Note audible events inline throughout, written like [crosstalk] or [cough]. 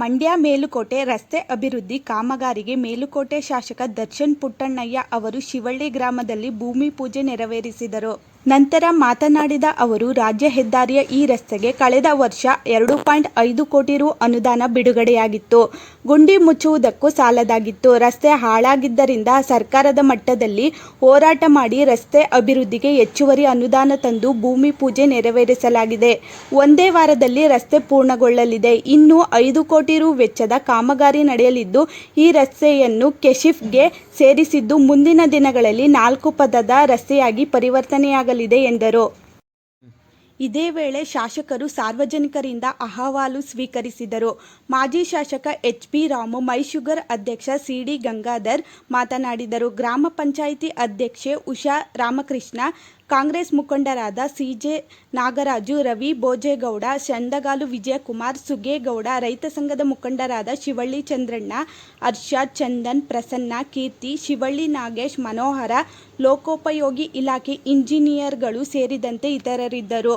ಮಂಡ್ಯ ಮೇಲುಕೋಟೆ ರಸ್ತೆ ಅಭಿವೃದ್ಧಿ ಕಾಮಗಾರಿಗೆ ಮೇಲುಕೋಟೆ ಶಾಸಕ ದರ್ಶನ್ ಪುಟ್ಟಣ್ಣಯ್ಯ ಅವರು ಶಿವಳ್ಳಿ ಗ್ರಾಮದಲ್ಲಿ ಭೂಮಿ ಪೂಜೆ ನೆರವೇರಿಸಿದರು. ನಂತರ ಮಾತನಾಡಿದ ಅವರು, ರಾಜ್ಯ ಹೆದ್ದಾರಿಯ ಈ ರಸ್ತೆಗೆ ಕಳೆದ ವರ್ಷ ಎರಡು ಪಾಯಿಂಟ್ ಐದು ಕೋಟಿ ರು ಅನುದಾನ ಬಿಡುಗಡೆಯಾಗಿತ್ತು. ಗುಂಡಿ ಮುಚ್ಚುವುದಕ್ಕೂ ಸಾಲದಾಗಿತ್ತು. ರಸ್ತೆ ಹಾಳಾಗಿದ್ದರಿಂದ ಸರ್ಕಾರದ ಮಟ್ಟದಲ್ಲಿ ಹೋರಾಟ ಮಾಡಿ ರಸ್ತೆ ಅಭಿವೃದ್ಧಿಗೆ ಹೆಚ್ಚುವರಿ ಅನುದಾನ ತಂದು ಭೂಮಿ ಪೂಜೆ ನೆರವೇರಿಸಲಾಗಿದೆ. ಒಂದೇ ವಾರದಲ್ಲಿ ರಸ್ತೆ ಪೂರ್ಣಗೊಳ್ಳಲಿದೆ. ಇನ್ನು ಐದು ಕೋಟಿ ರು ವೆಚ್ಚದ ಕಾಮಗಾರಿ ನಡೆಯಲಿದ್ದು, ಈ ರಸ್ತೆಯನ್ನು ಕೆಶಿಫ್ಗೆ ಸೇರಿಸಿದ್ದು ಮುಂದಿನ ದಿನಗಳಲ್ಲಿ ನಾಲ್ಕು ಪದದ ರಸ್ತೆಯಾಗಿ ಪರಿವರ್ತನೆಯಾಗಲಿದೆ. ಎಂದರು. ಇದೇ ವೇಳೆ ಶಾಸಕರು ಸಾರ್ವಜನಿಕರಿಂದ ಅಹವಾಲು ಸ್ವೀಕರಿಸಿದರು. ಮಾಜಿ ಶಾಸಕ ಎಚ್ ಪಿ ರಾಮು ಮೈಶುಗರ್ ಅಧ್ಯಕ್ಷ ಸಿಡಿ ಗಂಗಾಧರ್ ಮಾತನಾಡಿದರು. ಗ್ರಾಮ ಪಂಚಾಯಿತಿ ಅಧ್ಯಕ್ಷೆ ಉಷಾ ರಾಮಕೃಷ್ಣ ಕಾಂಗ್ರೆಸ್ ಮುಖಂಡರಾದ ಸಿಜೆ ನಾಗರಾಜು, ರವಿ ಭೋಜೇಗೌಡ, ಚಂದಗಾಲು ವಿಜಯಕುಮಾರ್, ಸುಗೇಗೌಡ, ರೈತ ಸಂಘದ ಮುಖಂಡರಾದ ಶಿವಳ್ಳಿ ಚಂದ್ರಣ್ಣ ಅರ್ಷಾದ್ ಚಂದನ್, ಪ್ರಸನ್ನ, ಕೀರ್ತಿ, ಶಿವಳ್ಳಿ ನಾಗೇಶ್, ಮನೋಹರ, ಲೋಕೋಪಯೋಗಿ ಇಲಾಖೆ ಇಂಜಿನಿಯರ್ಗಳು ಸೇರಿದಂತೆ ಇತರರಿದ್ದರು.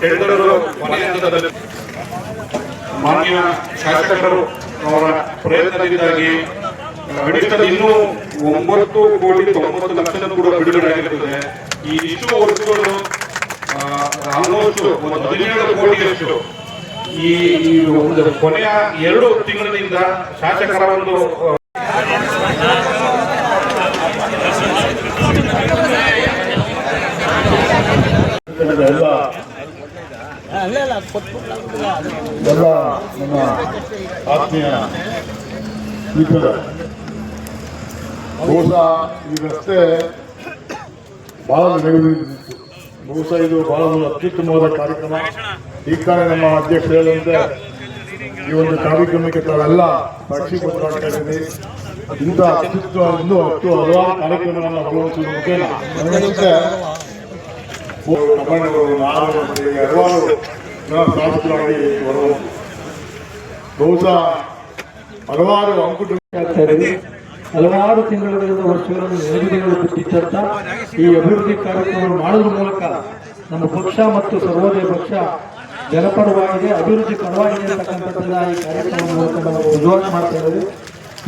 ಹಂತದಲ್ಲಿ ಮಾನ್ಯ ಶಾಸಕರು ಅವರ ಪ್ರಯತ್ನದಿಂದಾಗಿ ಅಡಿಷನಲ್ ಇನ್ನೂ ಒಂಬತ್ತು ಕೋಟಿ ತೊಂಬತ್ತು ಲಕ್ಷ ಕೂಡ ಬಿಡುಗಡೆ ಆಗಿರುತ್ತದೆ ಈ ಇಷ್ಟು ವರ್ಷಗಳು ಆಲ್ಮೋಸ್ಟ್ ಒಂದು ಹದಿನೇಳು ಕೋಟಿಯಷ್ಟು ಈ ಒಂದು ಕೊನೆಯ ಎರಡು ತಿಂಗಳಿನಿಂದ ಶಾಸಕರ ಒಂದು ಎಲ್ಲ ಎಲ್ಲ ನಮ್ಮ ಆತ್ಮೀಯ ಮಿತ್ರ ಬಹುಶಃ ಈ ಬಹಳ ಬಹುಶಃ ಇದು ಬಹಳ ಅತ್ಯುತ್ತಮವಾದ ಕಾರ್ಯಕ್ರಮ ಈ ಕಾರಣ ನಮ್ಮ ಅಧ್ಯಕ್ಷರು ಹೇಳಿದಂತೆ ಈ ಒಂದು ಕಾರ್ಯಕ್ರಮಕ್ಕೆ ತಾವೆಲ್ಲ ಸಾಕ್ಷೀಭೂತರಾಗ್ತಾ ಇದ್ದೀವಿ ಇಂಥ ಅತ್ಯುತ್ತಮ ಒಂದು ಹತ್ತು ಹಲವಾರು ಕಾರ್ಯಕ್ರಮಗಳನ್ನು ಮುಖೇನ ಹಲವಾರು ಶಾಸಕರಾಗಿ ಬಹುಶಃ ಹಲವಾರು ಅಂಕುಟ ಆಗ್ತಾ ಇದೆ ಹಲವಾರು ತಿಂಗಳುಗಳಿಂದ ವರ್ಷಗಳನ್ನು ನಿಗದಿಗಳು ಬಿಟ್ಟಿದ್ದಂತ ಈ ಅಭಿವೃದ್ಧಿ ಕಾರ್ಯಕ್ರಮ ಮಾಡೋದ್ರ ಮೂಲಕ ನಮ್ಮ ಪಕ್ಷ ಮತ್ತು ಸರ್ವೋದಯ ಪಕ್ಷ ಜನಪರವಾಗಿದೆ, ಅಭಿವೃದ್ಧಿ ಪರವಾಗಿದೆ ಅಂತಕ್ಕಂಥದ್ದನ್ನ ಈ ಕಾರ್ಯಕ್ರಮದ ಮೂಲಕ ನಾವು ಉದ್ಘಾಟನೆ ಮಾಡ್ತಾ ಇದ್ದೀವಿ.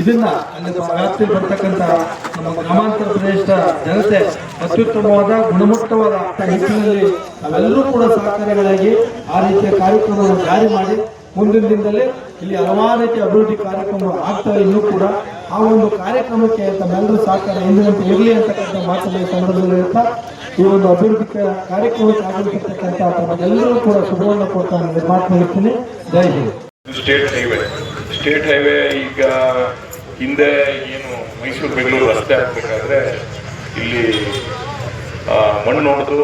ಇದನ್ನ ಅಲ್ಲಿಂದ ವ್ಯಾಪ್ತಿಯಲ್ಲಿ ಬರ್ತಕ್ಕಂಥ ನಮ್ಮ ಗ್ರಾಮಾಂತರ ಪ್ರದೇಶದ ಜನತೆ ಅತ್ಯುತ್ತಮವಾದ, ಗುಣಮಟ್ಟವಾದ ನಿಟ್ಟಿನಲ್ಲಿ ನಾವೆಲ್ಲರೂ ಕೂಡ ಸಹಕಾರಿಗಳಾಗಿ ಆ ರೀತಿಯ ಕಾರ್ಯಕ್ರಮವನ್ನು ಜಾರಿ ಮಾಡಿ ಮುಂದಿನ ದಿನದಲ್ಲಿ ಇಲ್ಲಿ ಹಲವಾರು ರೀತಿಯ ಅಭಿವೃದ್ಧಿ ಕಾರ್ಯಕ್ರಮ ಆಗ್ತಾ ಇನ್ನೂ ಕೂಡ. ಆ ಒಂದು ಕಾರ್ಯಕ್ರಮಕ್ಕೆ ತಮ್ಮೆಲ್ಲರೂ ಸಹಕಾರ ಎಂದಿನಂತೆ ಇರಲಿ ಅಂತಕ್ಕಂಥ ಮಾತನ್ನ ಸಂದರ್ಭದಲ್ಲಿ ಹೇಳ್ತಾ, ಈ ಒಂದು ಅಭಿವೃದ್ಧಿ ಕಾರ್ಯಕ್ರಮಕ್ಕೆ ಆಗಿರ್ತಕ್ಕಂಥ ತಮಗೆಲ್ಲರೂ ಕೂಡ ಶುಭವನ್ನು ಕೊಡ್ತಾ ನಾನು ಮಾತು ಹೇಳ್ತೀನಿ. Jai Hind. State highway state highway ಈಗ ಹಿಂದೆ ಏನು ಮೈಸೂರು, ಬೆಂಗಳೂರು ರಸ್ತೆ ಹಾಕಬೇಕಾದ್ರೆ ಇಲ್ಲಿ ಮಣ್ಣು ಹೊಡೆದು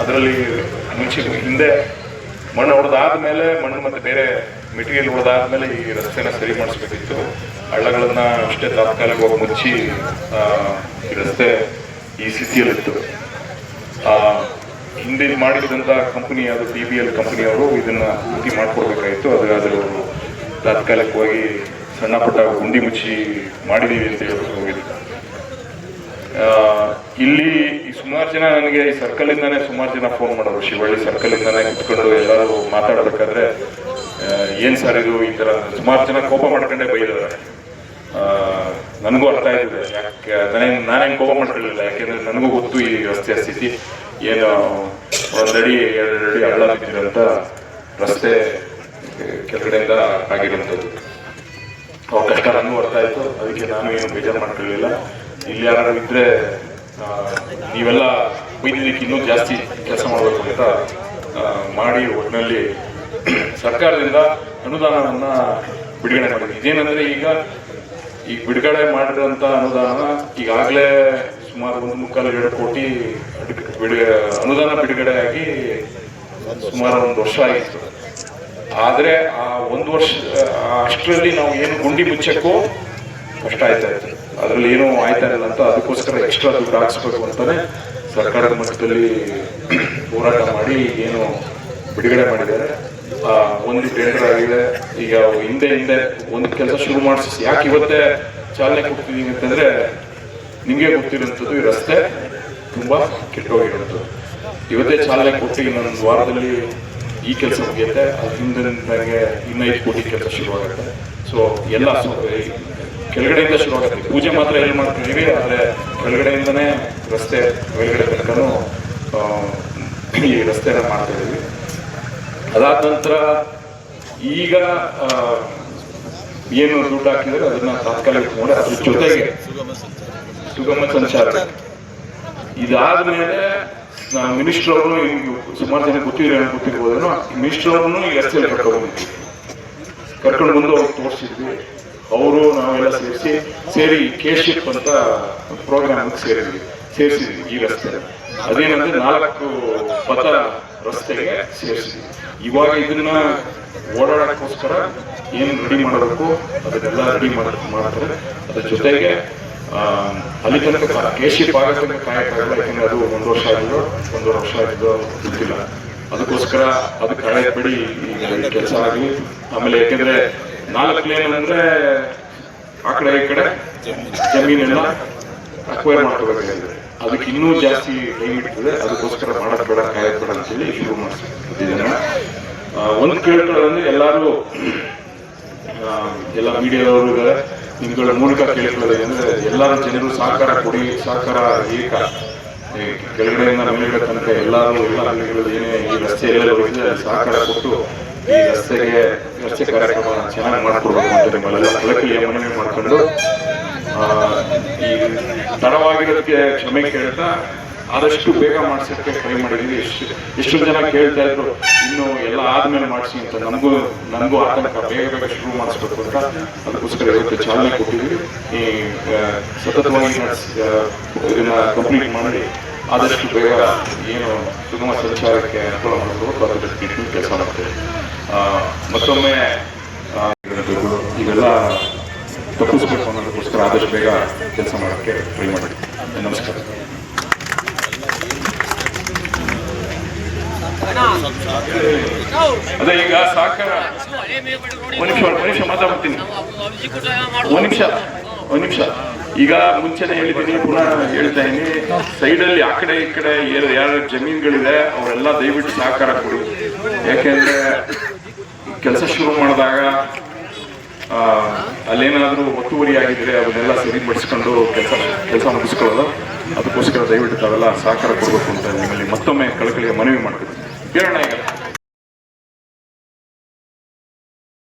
ಅದರಲ್ಲಿ ಮುಂಚೆ ಹಿಂದೆ ಮಣ್ಣು ಹೊಡೆದಾದ್ಮೇಲೆ ಮಣ್ಣು ಮತ್ತೆ ಬೇರೆ ಮೆಟೀರಿಯಲ್ ಹೊಡೆದಾದ್ಮೇಲೆ ಈ ರಸ್ತೆನ ಸರಿ ಮಾಡಿಸ್ಬೇಕಿತ್ತು. ಹಳ್ಳಗಳನ್ನು ಅಷ್ಟೇ ತಾತ್ಕಾಲಿಕವಾಗಿ ಮುಚ್ಚಿ ಈ ರಸ್ತೆ ಈ ಸ್ಥಿತಿಯಲ್ಲಿತ್ತು. ಹಿಂದೆ ಮಾಡಿದಂಥ ಕಂಪನಿ ಅದು ಡಿ ಬಿ ಎಲ್ ಕಂಪನಿಯವರು ಇದನ್ನ ಪೂರ್ತಿ ಮಾಡ್ಕೊಡ್ಬೇಕಾಗಿತ್ತು ಅದು ಅದರ ತಾತ್ಕಾಲಿಕವಾಗಿ ಸಣ್ಣ ಪುಟ್ಟ ಗುಂಡಿ ಮುಚ್ಚಿ ಮಾಡಿದೀವಿ ಅಂತ ಹೇಳಿ ಹೋಗಿದ್ದೆ. ಇಲ್ಲಿ ಈ ಸುಮಾರು ಜನ ನನಗೆ ಈ ಸರ್ಕಲ್ ಇಂದಾನೆ ಸುಮಾರು ಜನ ಫೋನ್ ಮಾಡೋರು, ಶಿವಳ್ಳಿ ಸರ್ಕಲ್ ಇಂದಾನೆ ಕುತ್ಕೊಂಡು ಎಲ್ಲರೂ ಮಾತಾಡಬೇಕಾದ್ರೆ ಏನು ಸರ್ ಇದು ಈ ತರ ಸುಮಾರು ಜನ ಕೋಪ ಮಾಡ್ಕೊಂಡೇ ಬೈದಿದ್ದಾರೆ. ನನಗೂ ಅರ್ಥ ಆಯ್ತದೆ. ಯಾಕೆ, ನಾನು ನಾನೇನ್ ಕೋಪ ಮಾಡ್ಕೊಳ್ಳಿಲ್ಲ. ಯಾಕೆಂದ್ರೆ ನನಗೂ ಗೊತ್ತು ಈ ರಸ್ತೆಯ ಸ್ಥಿತಿ. ಏನು ಒಂದಡಿ ಅಡಿ ಹಳ್ಳ ಬಿದ್ದಿರೋಂಥ ರಸ್ತೆ ಕೆಳಗಡೆಯಿಂದ ಆಗಿರುವಂಥದ್ದು. ಅವ್ರ ಕಷ್ಟ ನನಗೂ ಅರ್ಥ ಅದಕ್ಕೆ ನಾನು ಏನು ಬೇಜಾರು ಮಾಡ್ಕೊಳ್ಳಿಲ್ಲ. ಇಲ್ಲಿ ಯಾರು ಇದ್ರೆ ಆ, ನೀವೆಲ್ಲ ಬೈದಿದ್ದಕ್ಕೆ ಇನ್ನೂ ಜಾಸ್ತಿ ಕೆಲಸ ಮಾಡಬೇಕು ಅಂತ ಮಾಡಿ ಒಟ್ಟಿನಲ್ಲಿ ಸರ್ಕಾರದಿಂದ ಅನುದಾನವನ್ನ ಬಿಡುಗಡೆ ಮಾಡಿದೆ ಇದೇನೆಂದರೆ ಈಗ ಈಗ ಬಿಡುಗಡೆ ಮಾಡಿದಂಥ ಅನುದಾನ ಈಗಾಗಲೇ ಸುಮಾರು ಒಂದು ಮುಕ್ಕಾಲು ಎರಡು ಕೋಟಿ ಅನುದಾನ ಬಿಡುಗಡೆ ಆಗಿ ಸುಮಾರು ಒಂದು ವರ್ಷ ಆಗಿತ್ತು. ಆದರೆ ಆ ಒಂದು ವರ್ಷ ಅಷ್ಟರಲ್ಲಿ ನಾವು ಏನು ಗುಂಡಿ ಮುಚ್ಚಕ್ಕೂ ಕಷ್ಟ ಆಯ್ತಾ ಇತ್ತು. ಅದರಲ್ಲಿ ಏನೂ ಆಯ್ತಾ ಇಲ್ಲ ಅಂತ ಅದಕ್ಕೋಸ್ಕರ ಎಕ್ಸ್ಟ್ರಾ ದುಡ್ಡು ಹಾಕ್ಸ್ಬೇಕು ಅಂತಾನೆ ಸರ್ಕಾರದ ಮಟ್ಟದಲ್ಲಿ [clears throat] ಹೋರಾಟ ಮಾಡಿ ಏನು ಬಿಡುಗಡೆ ಮಾಡಿದ್ದಾರೆ. ಆ, ಒಂದು ಟೆಂಡರ್ ಆಗಿದೆ. ಈಗ ಹಿಂದೆ ಹಿಂದೆ ಒಂದು ಕೆಲಸ ಶುರು ಮಾಡಿಸಿ ಯಾಕೆ ಇವತ್ತೇ ಚಾಲನೆ ಕೊಡ್ತಿದ್ದೀನಿ ಅಂತಂದ್ರೆ ನಿಮಗೆ ಗೊತ್ತಿರುವಂಥದ್ದು ಈ ರಸ್ತೆ ತುಂಬಾ ಕೆಟ್ಟೋಗಿರುವಂಥದ್ದು. ಇವತ್ತೇ ಚಾಲನೆ ಕೊಟ್ಟು ಇನ್ನೊಂದು ವಾರದಲ್ಲಿ ಈ ಕೆಲಸ ಮುಗಿಯುತ್ತೆ ಅದು ನನಗೆ ಇನ್ನೈದು ಕೋಟಿ ಕೆಲಸ ಶುರುವಾಗುತ್ತೆ. ಸೊ ಎಲ್ಲ ಕೆಳಗಡೆಯಿಂದ ಶುರುವಾಗುತ್ತೆ. ಪೂಜೆ ಮಾತ್ರ ಏನು ಮಾಡ್ತಿದ್ದೀವಿ, ಆದರೆ ಕೆಳಗಡೆಯಿಂದನೇ ರಸ್ತೆ ಮೇಲ್ಗಡೆ ತನಕನೂ ಈ ರಸ್ತೆನ ಮಾಡ್ತಾ ಅದಾದ ನಂತರ ಈಗ ಏನು ದುಡ್ಡು ಹಾಕಿದ್ರೆ ಅದನ್ನ ತಾತ್ಕಾಲಿಕ ಮಾಡಿ ಅದ್ರ ಜೊತೆಗೆ ಸುಗಮ ಸಂಚಾರ. ಇದಾದ್ಮೇಲೆ ಮಿನಿಸ್ಟರ್ ಅವರು ಸುಮಾರು ಜನ ಗೊತ್ತಿರೋ ಗೊತ್ತಿರ್ಬೋದು ಮಿನಿಸ್ಟರ್ ಅವ್ರನ್ನು ರಸ್ತೆಯಲ್ಲಿ ಕರ್ಕೊಂಡು ಕರ್ಕೊಂಡು ಬಂದು ಅವ್ರು ತೋರಿಸಿದ್ವಿ. ಅವರು ನಾವೆಲ್ಲ ಸೇರಿಸಿ, ಸೇರಿ ಕೇಶಿಪ್ ಅಂತ ಪ್ರೋಗ್ರಾಮ್ ಸೇರಿದ್ವಿ. ಸೇರಿಸಿದ್ವಿ ಈ ರಸ್ತೆ ಅದೇನಂದ್ರೆ ನಾಲ್ಕು ಪಥ ರಸ್ತೆಗೆ ಸೇರಿಸಿದ್ವಿ. ಇವಾಗ ಇದನ್ನ ಓಡಾಡೋಕ್ಕೋಸ್ಕರ ಏನು ರೆಡಿ ಮಾಡಬೇಕು, ಅದನ್ನೆಲ್ಲ ರೆಡಿ ಮಾಡ ಮಾಡ್ತಾರೆ. ಅದ್ರ ಜೊತೆಗೆ ಅಲ್ಲಿ ತನಕ ಆಗೋ ತನಕ ಕಾಯಕ್ಕಾಗಲ್ಲ ಯಾಕಂದ್ರೆ ಅದು ಒಂದು ವರ್ಷ ಆಗಿದ್ದು ಒಂದೂವರೆ ವರ್ಷ ಆಗಿದ್ದು ಗೊತ್ತಿಲ್ಲ. ಅದಕ್ಕೋಸ್ಕರ ಅದಕ್ಕೆ ಬಿಡಿ ಕೆಲಸ ಆಗಲಿ ಆಮೇಲೆ ಯಾಕೆಂದ್ರೆ ನಾಲ್ಕು ಏನಂದ್ರೆ ಆ ಕಡೆ ಈ ಕಡೆ ಜಮೀನೆಲ್ಲ ಅಕ್ವೈರ್ ಮಾಡ್ಕೋಬೇಕಾಗಿದೆ. ಅದಕ್ಕೆ ಇನ್ನೂ ಜಾಸ್ತಿ ಟೈಮ್ ಇರ್ತದೆ ಅದಕ್ಕೋಸ್ಕರ ಮಾಡಕ್ ಬೇಡ ಕಾಯಕ್ ಬೇಡ ಅಂತೇಳಿ ಶುರು ಮಾಡಿದ್ದೀನಿ ಒಂದು ಕೇಳ್ಕೊಳ್ಳೋದಂದ್ರೆ ಎಲ್ಲರೂ ಎಲ್ಲ ಮೀಡಿಯಾದವರು ಇದ್ದಾರೆ ನಿಮ್ಗಳ ಮೂಲಕ ಕೇಳಿಕೊಳ್ಳೋದು ಅಂದ್ರೆ ಎಲ್ಲರ ಜನರು ಸಹಕಾರ ಕೊಡಿ, ಸಹಕಾರ ಏಕ. ಕೆಳಗಡೆಯಿಂದ ಮೇಲ್ಗಡೆ ತನಕ ಎಲ್ಲರೂ ಎಲ್ಲ ಹಳ್ಳಿಗಳು ಏನೇ ಈ ರಸ್ತೆಯಲ್ಲೇ ಹೋಗಿದೆ ಸಹಕಾರ ಕೊಟ್ಟು ಈ ರಸ್ತೆಗೆ ರಸ್ತೆ ಕಾರ್ಯಕ್ರಮ ಚೆನ್ನಾಗಿ ಮಾಡ್ಕೊಡ್ಬೇಕು ಅಂತ ನಿಮ್ಮಲ್ಲೆಲ್ಲ ಕಳಕಳಿಯ ಮನವಿ ಮಾಡ್ಕೊಂಡು ಈ ತಡವಾಗಿರೋದಕ್ಕೆ ಕ್ಷಮೆ ಕೇಳ್ತಾ ಆದಷ್ಟು ಬೇಗ ಮಾಡಿಸೋಕ್ಕೆ ಟ್ರೈ ಮಾಡಿದ್ವಿ ಎಷ್ಟು ಎಷ್ಟು ಜನ ಕೇಳ್ತಾ ಇದ್ರು, ಇನ್ನು ಎಲ್ಲ ಆದ್ಮೇಲೆ ಮಾಡಿಸಿ ಅಂತ. ನಮಗೂ ನನಗೂ ಆತಂಕ. ಬೇಗ ಬೇಗ ಶುರು ಮಾಡಿಸ್ಬೇಕು ಅಂತ ಅದಕ್ಕೋಸ್ಕರ ಇವತ್ತು ಚಾಲನೆ ಕೊಟ್ಟಿದ್ವಿ ಈ ಸತತವಾಗಿ ಇದನ್ನ ಕಂಪ್ಲೀಟ್ ಮಾಡಿ ಆದಷ್ಟು ಬೇಗ ಏನು ಸುಗಮ ಸಂಚಾರಕ್ಕೆ ಅನುಕೂಲ ಮಾಡಬೇಕು ಟ್ರೀಟ್ಮೆಂಟ್ ಕೆಲಸ ಮಾಡ್ತೇವೆ. ಮತ್ತೊಮ್ಮೆ ಇವೆಲ್ಲ ತಪ್ಪಿಸ್ಬೇಕು ಅನ್ನೋದಕ್ಕೋಸ್ಕರ ಆದಷ್ಟು ಬೇಗ ಕೆಲಸ ಮಾಡೋಕ್ಕೆ ಟ್ರೈ ಮಾಡಿ. ನಮಸ್ಕಾರ. ಅದೇ ಈಗ ಸಾಕಾರ. ಒಂದು ನಿಮಿಷ ನಿಮಿಷ ಮಾತಾಡ್ತೀನಿ. ಒಂದು ನಿಮಿಷ ಒಂದು ನಿಮಿಷ. ಈಗ ಮುಂಚೆನೆ ಹೇಳಿದ್ದೀನಿ, ಪುನಃ ಹೇಳ್ತಾ ಇದ್ದೀನಿ. ಸೈಡಲ್ಲಿ ಆ ಕಡೆ ಈ ಕಡೆ ಯಾರು ಯಾರ ಜಮೀನುಗಳಿದೆ, ಅವರೆಲ್ಲ ದಯವಿಟ್ಟು ಸಹಕಾರ ಕೊಡಿ. ಯಾಕೆಂದ್ರೆ ಕೆಲಸ ಶುರು ಮಾಡಿದಾಗ ಅಲ್ಲೇನಾದರೂ ಒತ್ತುವರಿ ಆಗಿದ್ರೆ ಅವನ್ನೆಲ್ಲ ಸರಿಪಡಿಸ್ಕೊಂಡು ಕೆಲಸ ಕೆಲಸ ಮುಗಿಸ್ಕೊಳ್ಳೋದು. ಅದಕ್ಕೋಸ್ಕರ ದಯವಿಟ್ಟು ತಾವೆಲ್ಲ ಸಹಕಾರ ಕೊಡಬೇಕು ಅಂತ ನಿಮ್ಮಲ್ಲಿ ಮತ್ತೊಮ್ಮೆ ಕಳಕಳಿಗೆ ಮನವಿ ಮಾಡ್ತೀನಿ ಕೇಳೋಣ ಈಗ